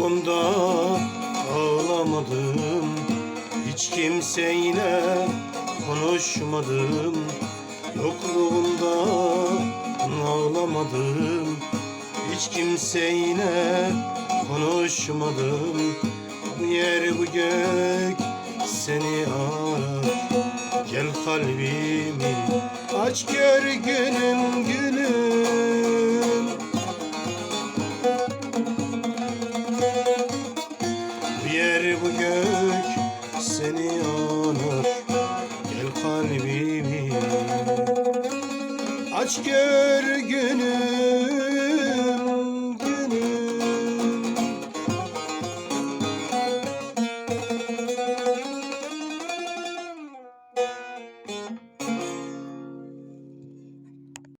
Yokluğunda ağlamadım. Hiç kimseyle konuşmadım. Yokluğunda ağlamadım. Hiç kimseyle konuşmadım. Bu yer bu gök seni arar. Gel kalbimi aç gör günüm gün yer bu gök seni anar Gel kalbimi aç gör günü